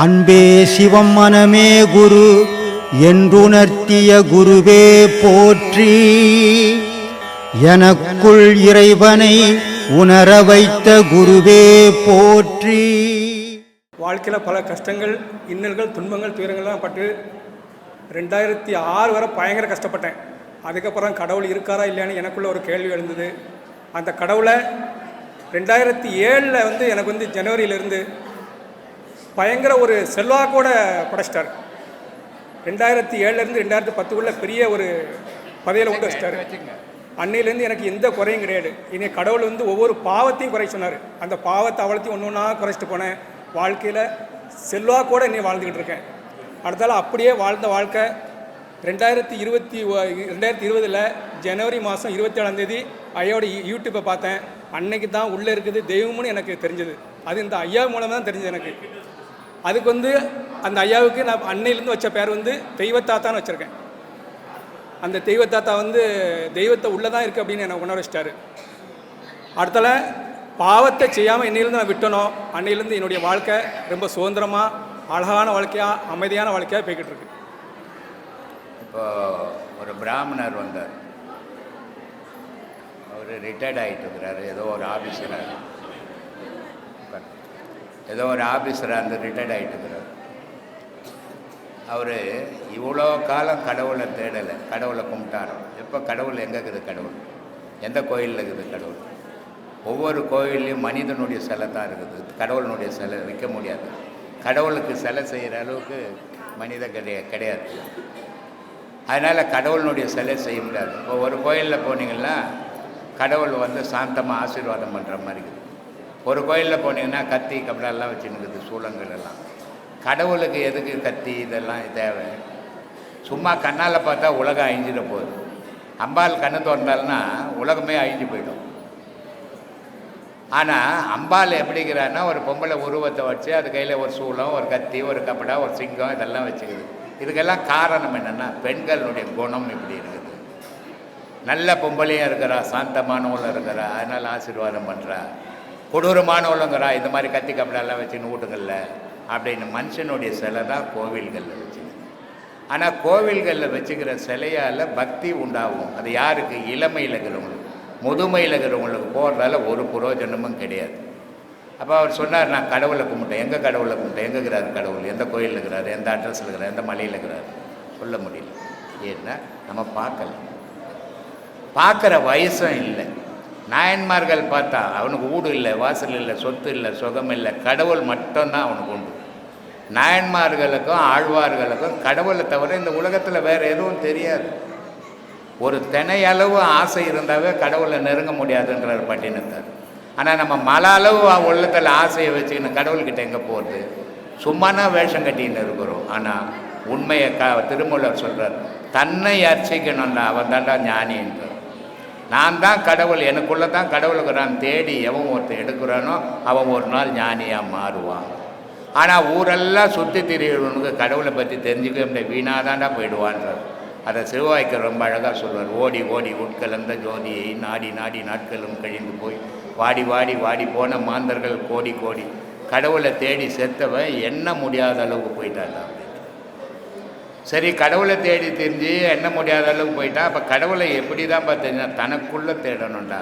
அன்பே சிவம் மனமே குரு என்றுணர்த்திய குருவே போற்றி. எனக்குள் இறைவனை உணர வைத்த குருவே போற்றி. வாழ்க்கையில் பல கஷ்டங்கள் இன்னல்கள் துன்பங்கள் துயரங்கள்லாம் பட்டு ரெண்டாயிரத்தி ஆறு வரை பயங்கர கஷ்டப்பட்டேன். அதுக்கப்புறம் கடவுள் இருக்காரா இல்லையான்னு எனக்குள்ள ஒரு கேள்வி எழுந்தது. அந்த கடவுளை ரெண்டாயிரத்தி ஏழில் வந்து எனக்கு வந்து ஜனவரியிலேருந்து பயங்கர ஒரு செல்வாக்கோட படைச்சிட்டார். ரெண்டாயிரத்தி ஏழுலேருந்து ரெண்டாயிரத்தி பத்துக்குள்ள பெரிய ஒரு பதவியில் கொண்டு வச்சிட்டாரு. அன்னையிலேருந்து எனக்கு எந்த குறையும் கிடையாது. இனி கடவுள் வந்து ஒவ்வொரு பாவத்தையும் குறை சொன்னார். அந்த பாவத்தை அவளத்தையும் ஒன்று ஒன்றா குறைச்சிட்டு போனேன். வாழ்க்கையில் செல்வாக்கோட இன்னும் வாழ்ந்துக்கிட்டு இருக்கேன். அடுத்தால அப்படியே வாழ்ந்த வாழ்க்கை ரெண்டாயிரத்தி இருபத்தி ரெண்டாயிரத்தி இருபதில் ஜனவரி மாதம் இருபத்தேழாம் தேதி ஐயாவோட யூடியூப்பை பார்த்தேன். அன்னைக்கு தான் உள்ளே இருக்குது. தெய்வம்னு எனக்கு தெரிஞ்சது. அது இந்த ஐயா மூலமாக தான் தெரிஞ்சது எனக்கு. அதுக்கு வந்து அந்த ஐயாவுக்கு நான் அன்னையிலேருந்து வச்ச பேர் வந்து தெய்வத்தாத்தான்னு வச்சுருக்கேன். அந்த தெய்வத்தாத்தா வந்து தெய்வத்தை உள்ளே தான் இருக்குது அப்படின்னு என்னை உணர வச்சிட்டாரு அடுத்தால பாவத்தை செய்யாமல் என்னையிலேருந்து நான் விட்டனோ அன்னையிலேருந்து என்னுடைய வாழ்க்கை ரொம்ப சுதந்திரமாக அழகான வாழ்க்கையாக அமைதியான வாழ்க்கையாக போய்கிட்டு இருக்கு. இப்போ ஒரு பிராமணர் வந்தார். அவர் ரிட்டையர்ட் ஆகிட்டு இருக்கிறாரு. ஏதோ ஒரு ஆஃபீஸராக ஏதோ ஒரு ஆஃபீஸராக இருந்து ரிட்டையர்ட் ஆகிட்டு இருக்கிறார் அவர் இவ்வளோ காலம் கடவுளை தேடலை. கடவுளை கும்பிட்டாரோ. எப்போ கடவுள் எங்கே இருக்குது கடவுள்? எந்த கோயிலில் இருக்குது கடவுள்? ஒவ்வொரு கோயில்லையும் மனிதனுடைய சிலை தான் இருக்குது. கடவுளினுடைய சிலை வைக்க முடியாது. கடவுளுக்கு சிலை செய்கிற அளவுக்கு மனித கிடையா கிடையாது. அதனால் கடவுளினுடைய சிலை செய்ய முடியாது. இப்போ ஒரு கோயிலில் போனீங்கன்னா கடவுள் வந்து சாந்தமாக ஆசீர்வாதம் பண்ணுற மாதிரி இருக்குது. ஒரு கோயிலில் போனீங்கன்னா கத்தி கபடெல்லாம் வச்சுருக்குது சூளங்கள் எல்லாம். கடவுளுக்கு எதுக்கு கத்தி இதெல்லாம் தேவை? சும்மா கண்ணால் பார்த்தா உலகம் அழிஞ்சிட போகுது. அம்பாள் கண்ணு திறந்தால்னா உலகமே அழிஞ்சு போயிடும். ஆனால் அம்பாள் எப்படிங்கிறான்னா ஒரு பொம்பளை உருவத்தை வச்சு அது கையில் ஒரு சூளம் ஒரு கத்தி ஒரு கப்படா ஒரு சிங்கம் இதெல்லாம் வச்சுக்குது. இதுக்கெல்லாம் காரணம் என்னென்னா பெண்களுடைய குணம் இப்படி இருக்குது. நல்ல பொம்பளையும் இருக்கிறா சாந்தமானவளும் இருக்கிறா அதனால் ஆசீர்வாதம் பண்ணுறா கொடூரமானவளுங்கிறா இந்த மாதிரி கத்தி கப்படெல்லாம் வச்சுன்னு வீட்டுங்களில் அப்படின்னு மனுஷனுடைய சிலை தான் கோவில்களில் வச்சுக்கணும் ஆனால் கோவில்களில் வச்சுக்கிற சிலையால் பக்தி உண்டாகும். அது யாருக்கு? இளமையில் இருக்கிறவங்களுக்கு. முதுமையில் இருக்கிறவங்களுக்கு போகிறதால ஒரு புரோஜனமும் கிடையாது. அப்போ அவர் சொன்னார் நான் கடவுளை கும்பிட்டேன். எங்கே கடவுளை கும்பிட்டேன்? எங்கே இருக்கிறார் கடவுள்? எந்த கோயிலில் இருக்கிறார்? எந்த அட்ரஸில் இருக்கிறார்? எந்த மலையில் இருக்கிறார்? சொல்ல முடியல. ஏன்னா நம்ம பார்க்கல. பார்க்குற வயசும் இல்லை. நாயன்மார்கள் பார்த்தா அவனுக்கு வீடு இல்லை வாசல் இல்லை சொத்து இல்லை சுகம் இல்லை. கடவுள் மட்டும்தான் அவனுக்கு உண்டு. நாயன்மார்களுக்கும் ஆழ்வார்களுக்கும் கடவுளை தவிர இந்த உலகத்தில் வேறு எதுவும் தெரியாது. ஒரு தினையளவு ஆசை இருந்தாவே கடவுளை நெருங்க முடியாதுன்றார் பட்டினத்தார். ஆனால் நம்ம மல அளவு உள்ளத்தில் ஆசையை வச்சுக்கின்னு கடவுள்கிட்ட எங்கே போகிறது சும்மானா வேஷம் கட்டின்னு இருக்கிறோம். ஆனால் உண்மையை க திருமூலர் சொல்கிறார் தன்னை அர்ச்சிக்கணும்னா அவன் தாண்டா ஞானின்றார். நான் தான் கடவுள் எனக்குள்ளே தான் கடவுளுக்குறான் தேடி எவன் ஒருத்தன் எடுக்கிறானோ அவன் ஒரு நாள் ஞானியாக மாறுவான். ஆனால் ஊரெல்லாம் சுற்றி திரிகிறவனுக்கு கடவுளை பற்றி தெரிஞ்சுக்க முடியாது வீணாக தாண்டா போயிடுவான்றார். அதை சிவவாய்க்கு ரொம்ப அழகாக சொல்வார் ஓடி ஓடி உட்கலந்த ஜோதியை நாடி நாடி நாட்களும் கழிந்து போய் வாடி வாடி வாடி போன மாந்தர்கள் கோடி கோடி. கடவுளை தேடி செத்தவன் எண்ண முடியாத அளவுக்கு போயிட்டான் அப்படின்னு. சரி கடவுளை தேடி தெரிஞ்சு எண்ண முடியாத அளவுக்கு போயிட்டா அப்போ கடவுளை எப்படி தான் பார்த்தீங்கன்னா தனக்குள்ளே தேடணும்டா.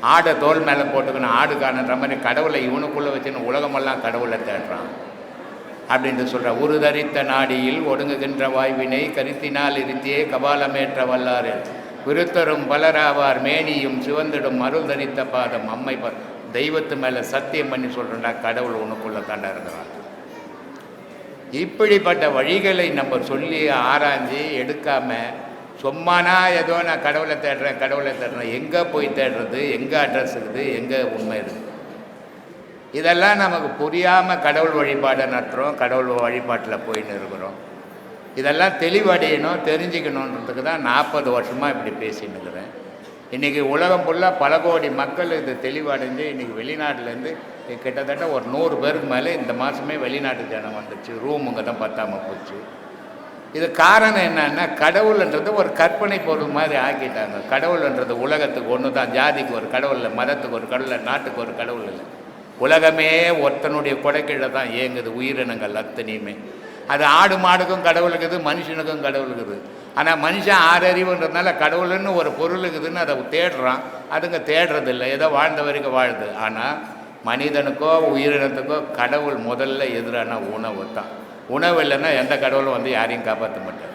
ஆடை தோல் மேலே போட்டுக்கணும் ஆடு காணுன்ற மாதிரி கடவுளை இவனுக்குள்ளே வச்சுன்னு உலகமெல்லாம் கடவுளை தேடுறான் அப்படின்ட்டு சொல்கிற ஒரு தரித்த நாடியில் ஒடுங்குகின்ற வாய்வினை கருத்தினால் இருத்தியே கபாலமேற்ற வல்லாறு. விருத்தரும் பலராவார் மேனியும் சிவந்திடும் அருள் தரித்த பாதம். அம்மை ப தெய்வத்து மேலே சத்தியம் பண்ணி சொல்கிறேன்டா கடவுள் உனக்குள்ளே தாண்டா இருக்கிறான் இப்படிப்பட்ட வழிகளை நம்ம சொல்லி ஆராய்ஞ்சு எடுக்காம சும்மானா ஏதோ நான் கடவுளை தேடுறேன் கடவுளை தேடுறேன். எங்கே போய் தேடுறது எங்கே அட்ரஸ் இருக்குது எங்கே உண்மை இருக்குது? இதெல்லாம் நமக்கு புரியாமல் கடவுள் வழிபாடை நட்டுறோம் கடவுள் வழிபாட்டில் போயின்னு இருக்கிறோம். இதெல்லாம் தெளிவடையணும் தெரிஞ்சுக்கணுன்றதுக்கு தான் நாற்பது வருஷமாக இப்படி பேசின்னு இருக்கிறேன். இன்றைக்கி உலகம் ஃபுல்லாக பல கோடி மக்கள் இது தெளிவடைஞ்சு இன்றைக்கி வெளிநாட்டிலேருந்து கிட்டத்தட்ட ஒரு நூறு பேருக்கு மேலே இந்த மாதமே வெளிநாட்டு ஜனம் வந்துச்சு. ரூமுங்க தான் பத்தாமல் போச்சு. இது காரணம் என்னன்னா கடவுள்ன்றது ஒரு கற்பனை பொருள் மாதிரி ஆக்கிட்டாங்க. கடவுள்ன்றது உலகத்துக்கு ஒன்று தான் ஜாதிக்கு ஒரு கடவுள் இல்லை மதத்துக்கு ஒரு கடவுள் இல்லை நாட்டுக்கு ஒரு கடவுள் இல்லை. உலகமே ஒருத்தனுடைய கொடைக்கீழே தான் இயங்குது உயிரினங்கள் அத்தனையுமே. அது ஆடு மாடுக்கும் கடவுள் இருக்குது மனுஷனுக்கும் கடவுள் இருக்குது ஆனால் மனுஷன் ஆறறிவுன்றதுனால கடவுள்னு ஒரு பொருள் இருக்குதுன்னு அதை தேடுறான். அதுங்க தேடுறதில்லை. ஏதோ வாழ்ந்த வரைக்கும் வாழுது. ஆனால் மனிதனுக்கோ உயிரினத்துக்கோ கடவுள் முதல்ல எதிரான உணவு தான் உணவு இல்லைன்னா எந்த கடவுளும் வந்து யாரையும் காப்பாற்ற மாட்டார்.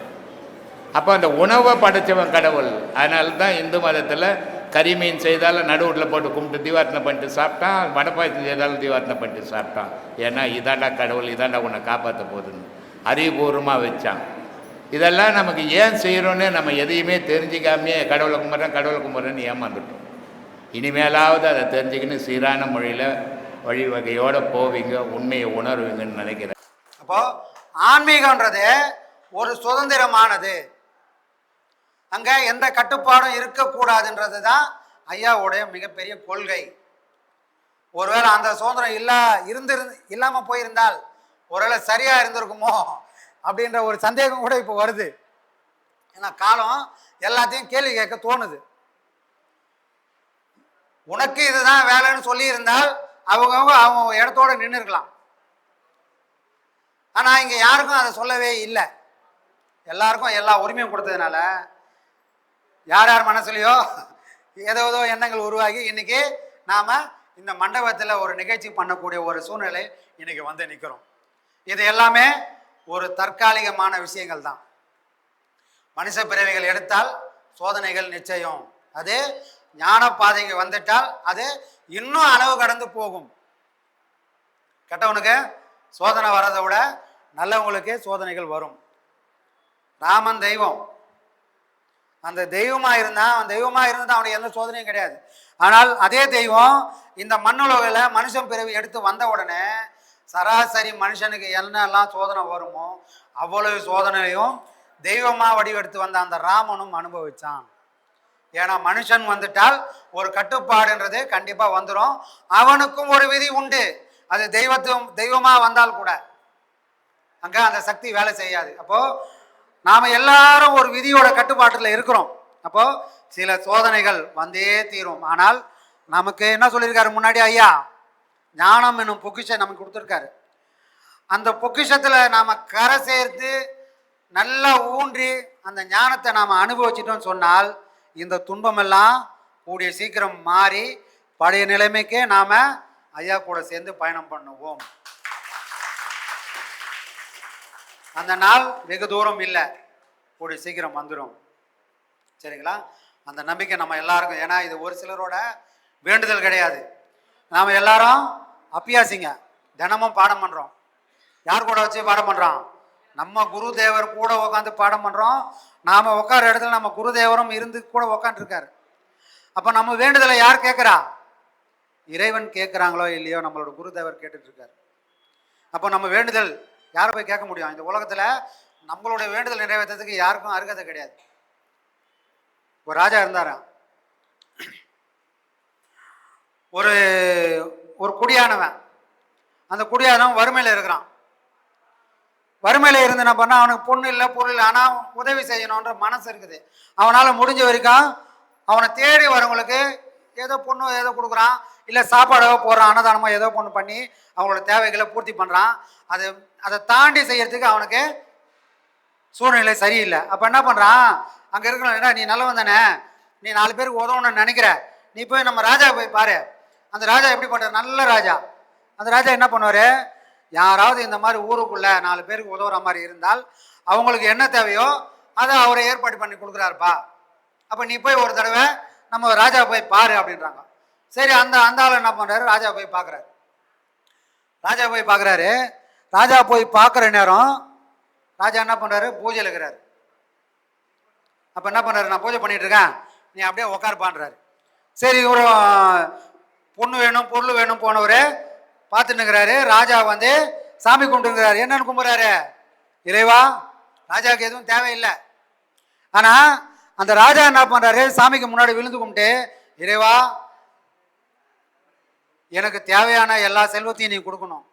அப்போ அந்த உணவை படைச்சவன் கடவுள். அதனால தான் இந்து மதத்தில் கரிமீன் செய்தாலும் நடுவில் போட்டு கும்பிட்டு தீவார்த்தனை பண்ணிட்டு சாப்பிட்டான் வடப்பாயசம் செய்தாலும் தீவார்த்தனை பண்ணிட்டு சாப்பிட்டான். ஏன்னா இதாண்டா கடவுள் இதாண்டா உன்னை காப்பாற்ற போகுதுன்னு அறிவுபூர்வமாக வச்சான். இதெல்லாம் நமக்கு ஏன் செய்கிறோன்னு நம்ம எதையுமே தெரிஞ்சிக்காமையே கடவுளை கும்பிட்றேன் கடவுளை கும்பிட்றேன்னு ஏமாந்துட்டோம். இனிமேலாவது அதை தெரிஞ்சுக்கின்னு சீரான மொழியில் வழிவகையோடு போவீங்க உண்மையை உணர்வீங்கன்னு நினைக்கிறேன். அப்போ ஆன்மீகம்ன்றது ஒரு சுதந்திரமானது. அங்கே எந்த கட்டுப்பாடும் இருக்கக்கூடாதுன்றது தான் ஐயாவுடைய மிகப்பெரிய கொள்கை. ஒருவேளை அந்த சுதந்திரம் இல்லா இருந்திருந்து இல்லாமல் போயிருந்தால் ஒருவேளை சரியாக இருந்திருக்குமோ அப்படின்ற ஒரு சந்தேகம் கூட இப்போ வருது. ஏன்னா காலம் எல்லாத்தையும் கேள்வி கேட்க தோணுது. உனக்கு இதுதான் வேலைன்னு சொல்லி இருந்தால் அவங்கவுங்க அவங்க இடத்தோட நின்று இருக்கலாம் ஆனால் இங்கே யாருக்கும் அதை சொல்லவே இல்லை. எல்லாருக்கும் எல்லா உரிமையும் கொடுத்ததுனால யார் யார் மனசுலையோ ஏதோ ஏதோ எண்ணங்கள் உருவாகி இன்னைக்கு நாம் இந்த மண்டபத்தில் ஒரு நிகழ்ச்சி பண்ணக்கூடிய ஒரு சூழ்நிலை இன்னைக்கு வந்து நிற்கிறோம் இது எல்லாமே ஒரு தற்காலிகமான விஷயங்கள் தான். மனுஷ பிறவிகள் எடுத்தால் சோதனைகள் நிச்சயம். அது ஞான பாதைக்கு வந்துட்டால் அது இன்னும் அளவு கடந்து போகும். கெட்டவனுக்கு சோதனை வர்றதை விட நல்லவங்களுக்கு சோதனைகள் வரும். ராமன் தெய்வம். அந்த தெய்வமாக இருந்தால் அவன் தெய்வமாக இருந்தால் அவனுக்கு எந்த சோதனையும் கிடையாது. ஆனால் அதே தெய்வம் இந்த மண்ணுலகில் மனுஷன் பிறவி எடுத்து வந்த உடனே சராசரி மனுஷனுக்கு என்னெல்லாம் சோதனை வருமோ அவ்வளவு சோதனையும் தெய்வமாக வடிவெடுத்து வந்த அந்த ராமனும் அனுபவித்தான் ஏன்னா மனுஷன் வந்துட்டால் ஒரு கட்டுப்பாடுன்றது கண்டிப்பாக வந்துடும் அவனுக்கும் ஒரு விதி உண்டு. அது தெய்வத்துவம் தெய்வமாக வந்தால் கூட. அங்கே அந்த சக்தி வேலை செய்யாது. அப்போது நாம் எல்லாரும் ஒரு விதியோட கட்டுப்பாட்டில் இருக்கிறோம். அப்போது சில சோதனைகள் வந்தே தீரும். ஆனால் நமக்கு என்ன சொல்லியிருக்காரு முன்னாடி ஐயா? ஞானம் என்னும் பொக்கிஷம் நமக்கு கொடுத்துருக்காரு. அந்த பொக்கிஷத்தில் நாம் கரை சேர்த்து நல்லா ஊன்றி அந்த ஞானத்தை நாம் அனுபவிச்சிட்டோம்னு சொன்னால் இந்த துன்பமெல்லாம் கூடிய சீக்கிரம் மாறி பழைய நிலைமைக்கே நாம் ஐயா கூட சேர்ந்து பயணம் பண்ணுவோம். அந்த நாள் வெகு தூரம் இல்லை. கூடிய சீக்கிரம் வந்துடும் சரிங்களா? அந்த நம்பிக்கை நம்ம எல்லாருக்கும். ஏன்னா இது ஒரு சிலரோட வேண்டுதல் கிடையாது. நாம் எல்லாரும் அப்பியாசிங்க. தினமும் பாடம் பண்ணுறோம் யார் கூட வச்சு பாடம் பண்ணுறோம் நம்ம குரு தேவர் கூட உட்காந்து பாடம் பண்ணுறோம் நாம் உட்கார இடத்துல நம்ம குருதேவரும் இருந்து கூட உக்காண்டிருக்காரு. அப்போ நம்ம வேண்டுதலை யார் கேட்குறா? இறைவன் கேட்குறாங்களோ இல்லையோ நம்மளோட குருதேவர் கேட்டுட்டு அப்போ நம்ம வேண்டுதல் யாரை போய் கேட்க முடியும்? இந்த உலகத்தில் நம்மளுடைய வேண்டுதல் நிறைவேற்றத்துக்கு யாருக்கும் அருகதை கிடையாது. ஒரு ராஜா இருந்தாராம் ஒரு ஒரு குடியானவன். அந்த குடியானவன் வறுமையில் இருக்கிறான். வறுமையில் இருந்து என்ன பண்ணா அவனுக்கு பொண்ணு இல்லை பொருள் இல்லை. ஆனால் உதவி செய்யணுன்ற மனசு இருக்குது. அவனால் முடிஞ்ச வரைக்கும் அவனை தேடி வரவங்களுக்கு ஏதோ பொண்ணு ஏதோ கொடுக்குறான் இல்லை சாப்பாடோ போடுறான் அன்னதானமோ ஏதோ பொண்ணு பண்ணி அவங்களோட தேவைகளை பூர்த்தி பண்ணுறான் அது அதை தாண்டி செய்கிறதுக்கு அவனுக்கு சூழ்நிலை சரியில்லை. அப்போ என்ன பண்ணுறான் அங்கே இருக்கிற என்ன நீ நல்லவன் தானே? நீ நாலு பேருக்கு உதவணும்னு நினைக்கிற? நீ போய் நம்ம ராஜா போய் பாரு. அந்த ராஜா எப்படி பண்ணுறாரு நல்ல ராஜா. அந்த ராஜா என்ன பண்ணுவார்? யாராவது இந்த மாதிரி ஊருக்குள்ள நாலு பேருக்கு உதவுற மாதிரி இருந்தால் அவங்களுக்கு என்ன தேவையோ அதை அவரை ஏற்பாடு பண்ணி கொடுக்குறாருப்பா. அப்போ நீ போய் ஒரு தடவை நம்ம ராஜா போய் பாரு அப்படின்றாங்க. சரி அந்த அந்த ஆள் என்ன பண்ணுறாரு ராஜா போய் பார்க்குறாரு ராஜா போய் பார்க்குறாரு ராஜா போய் பார்க்குற நேரம் ராஜா என்ன பண்ணுறாரு பூஜையில் இருக்கிறாரு அப்போ என்ன பண்ணுறாரு நான் பூஜை பண்ணிகிட்டு இருக்கேன். நீ அப்படியே உட்காருப்பான்றாரு சரி இவரும் பொண்ணு வேணும் பொருள் வேணும் போனவர் பார்த்துன்னுக்கிறாரு ராஜா வந்து சாமி கும்பிட்டுங்கிறாரு. என்னன்னு கும்பிட்றாரு இறைவா ராஜாவுக்கு எதுவும் தேவையில்லை. ஆனால் அந்த ராஜா என்ன பண்ணுறாரு சாமிக்கு முன்னாடி விழுந்து கும்பிட்டு இறைவா எனக்கு தேவையான எல்லா செல்வத்தையும் நீ கொடுக்கணும்.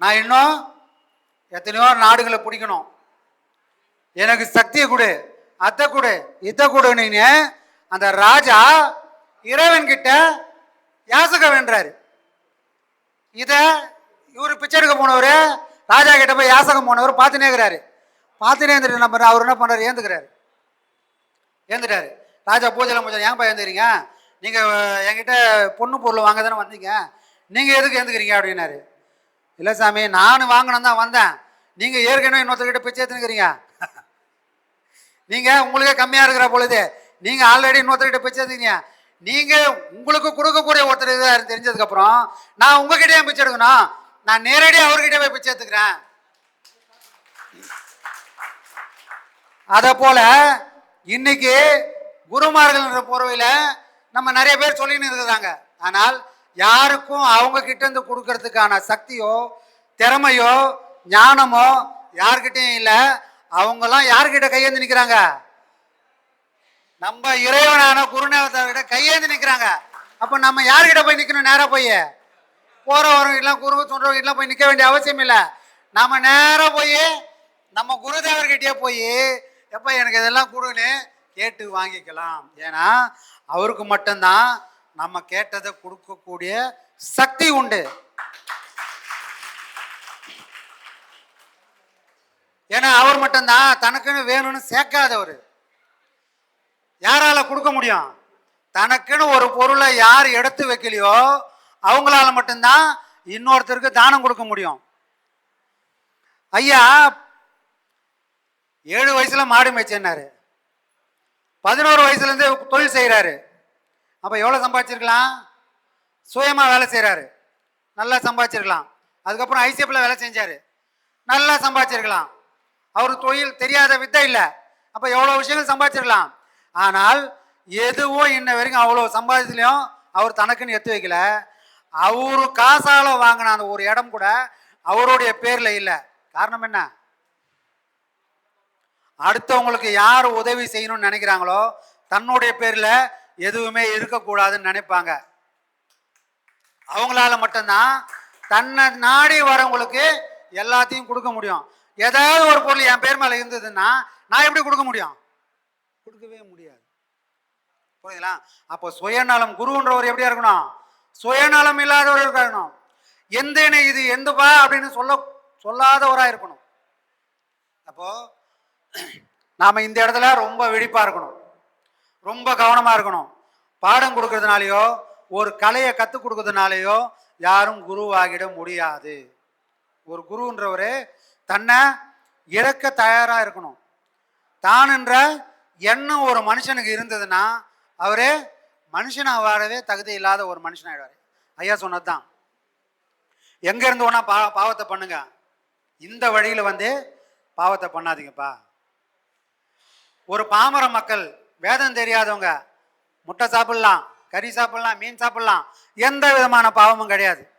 நான் இன்னும் எத்தனையோ நாடுகளை பிடிக்கணும். எனக்கு சக்தியை கொடு அத்தை கொடு இத்தை கொடுன்னு அந்த ராஜா இறைவன்கிட்ட யாசக வேண்டாரு இதை இவர் பிச்சை எடுக்க போனவர் ராஜா கிட்ட போய் யாசகம் போனவர் பார்த்துனே இருக்கிறாரு. பார்த்துனே இருந்துட்டு நம்ம அவர் என்ன பண்ணுறாரு ஏந்துக்கிறாரு. ஏந்துட்டாரு. ராஜா பூஜையில் முடிச்சார். ஏன்பா ஏந்துக்கிறீங்க? நீங்கள் என்கிட்ட பொண்ணு பொருள் வாங்க தானே வந்தீங்க? நீங்கள் எதுக்கு ஏந்துக்கிறீங்க அப்படின்னாரு. இல்லை சாமி நானும் வாங்கணும் தான் வந்தேன். நீங்கள் ஏற்கனவே இன்னொருத்தர்கிட்ட பிச்சை எடுத்துக்கிறீங்க நீங்கள் உங்களுக்கே கம்மியாக இருக்கிற பொழுது நீங்கள் ஆல்ரெடி இன்னொருத்தர்கிட்ட பிச்சை எடுத்தீங்க நீங்கள் உங்களுக்கு கொடுக்கக்கூடிய ஒருத்தர் இதாக தெரிஞ்சதுக்கப்புறம் நான் உங்ககிட்ட பிச்சை எடுக்கணும் நான் நேரடியாக அவர்கிட்ட போய் பிச்சை எடுத்துக்கிறேன் அதை போல இன்னைக்கு குருமார்கள் என்ற போர்வையில் நம்ம நிறைய பேர் சொல்லின்னு இருக்கிறாங்க. ஆனால் யாருக்கும் அவங்க கிட்ட இருந்து கொடுக்கறதுக்கான சக்தியோ திறமையோ ஞானமோ யார்கிட்டயும் இல்லை. அவங்கெல்லாம் யார்கிட்ட கையேந்து நிற்கிறாங்க நம்ம இறைவனான குருநாதர்கிட்ட கையேந்து நிற்கிறாங்க அப்போ நம்ம யார்கிட்ட போய் நிற்கணும் நேராக போய்? போகிறவங்க எல்லாம் குரு சொல்கிறவங்க எல்லாம் போய் நிற்க வேண்டிய அவசியம் இல்லை. நாம நேராக போய் நம்ம குருதேவர்கிட்டயே போய் எப்போ எனக்கு இதெல்லாம் கொடுன்னு கேட்டு வாங்கிக்கலாம். ஏன்னா அவருக்கு மட்டும்தான் நம்ம கேட்டதை கொடுக்கக்கூடிய சக்தி உண்டு. ஏன்னா அவர் மட்டும்தான் தனக்குன்னு வேணும்னு சேர்க்காதவர். யாரால கொடுக்க முடியும்? தனக்குன்னு ஒரு பொருளை யார் எடுத்து வைக்கலையோ அவங்களால மட்டும்தான் இன்னொருத்தருக்கு தானம் கொடுக்க முடியும். ஐயா ஏழு வயசுல மாடு மேய்ச்சேன்னாரு. பதினோரு வயசுலேருந்து தொழில் செய்கிறாரு அப்போ எவ்வளோ சம்பாதிச்சிருக்கலாம்? சுயமாக வேலை செய்கிறாரு நல்லா சம்பாதிச்சிருக்கலாம். அதுக்கப்புறம் ஐசிஎஃப்ல வேலை செஞ்சார். நல்லா சம்பாதிச்சிருக்கலாம். அவர் தொழில் தெரியாத வித்தை இல்லை. அப்போ எவ்வளோ விஷயங்கள் சம்பாதிச்சிருக்கலாம்? ஆனால் எதுவும் இன்ன வரைக்கும் அவ்வளோ சம்பாதிச்சுலையும் அவர் தனக்குன்னு எடுத்து வைக்கல. அவரு காசால வாங்கின அந்த ஒரு இடம் கூட அவருடைய பேரில் இல்லை. காரணம் என்ன? அடுத்தவங்களுக்கு யார் உதவி செய்யணும்னு நினைக்கிறாங்களோ தன்னுடைய பேரில் எதுவுமே இருக்கக்கூடாதுன்னு நினைப்பாங்க. அவங்களால மட்டும்தான் தன்னை நாடி வரவங்களுக்கு எல்லாத்தையும் கொடுக்க முடியும். ஏதாவது ஒரு பொருள் என் பேர் மேலே இருந்ததுன்னா நான் எப்படி கொடுக்க முடியும்? கொடுக்கவே முடியாது. புரியுதுங்களா? அப்போ சுயநலம் குருன்றவர் எப்படியா இருக்கணும்? சுயநலம் இல்லாதவர் இருக்கணும்? எந்த இது எந்தப்பா அப்படின்னு சொல்ல சொல்லாதவராக இருக்கணும். அப்போ நாம் இந்த இடத்துல ரொம்ப வெடிப்பாக இருக்கணும். ரொம்ப கவனமாக இருக்கணும். பாடம் கொடுக்கறதுனாலையோ ஒரு கலையை கற்றுக் கொடுக்கறதுனாலையோ யாரும் குருவாகிட முடியாது. ஒரு குருன்றவர் தன்னை இறக்க தயாராக இருக்கணும். தானுன்ற எண்ணம் ஒரு மனுஷனுக்கு இருந்ததுன்னா அவர் மனுஷனாக வாழவே தகுதி இல்லாத ஒரு மனுஷனாகிடுவார் ஐயா சொன்னதுதான். எங்க இருந்து ஒன்றா பா பாவத்தை பண்ணுங்க. இந்த வழியில் வந்து பாவத்தை பண்ணாதீங்கப்பா. ஒரு பாமர மக்கள் வேதம் தெரியாதவங்க முட்டை சாப்பிடலாம் கறி சாப்பிடலாம் மீன் சாப்பிடலாம் எந்த விதமான பாவமும் கிடையாது.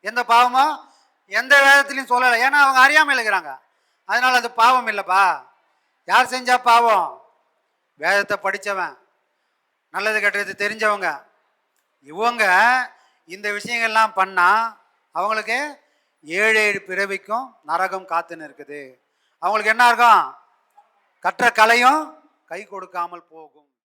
எந்த பாவமும் எந்த வேதத்துலையும் சொல்லலை. ஏன்னா அவங்க அறியாமல் இருக்கிறாங்க. அதனால அது பாவம் இல்லைப்பா. யார் செஞ்சா பாவம்? வேதத்தை படித்தவன் நல்லது கெட்டது தெரிஞ்சவங்க. இவங்க இந்த விஷயங்கள்லாம் பண்ணால் அவங்களுக்கு ஏழு ஏழு பிறவிக்கும் நரகம் காத்துன்னு இருக்குது. அவங்களுக்கு என்ன இருக்கும் கற்ற கலையும் கை கொடுக்காமல் போகும்.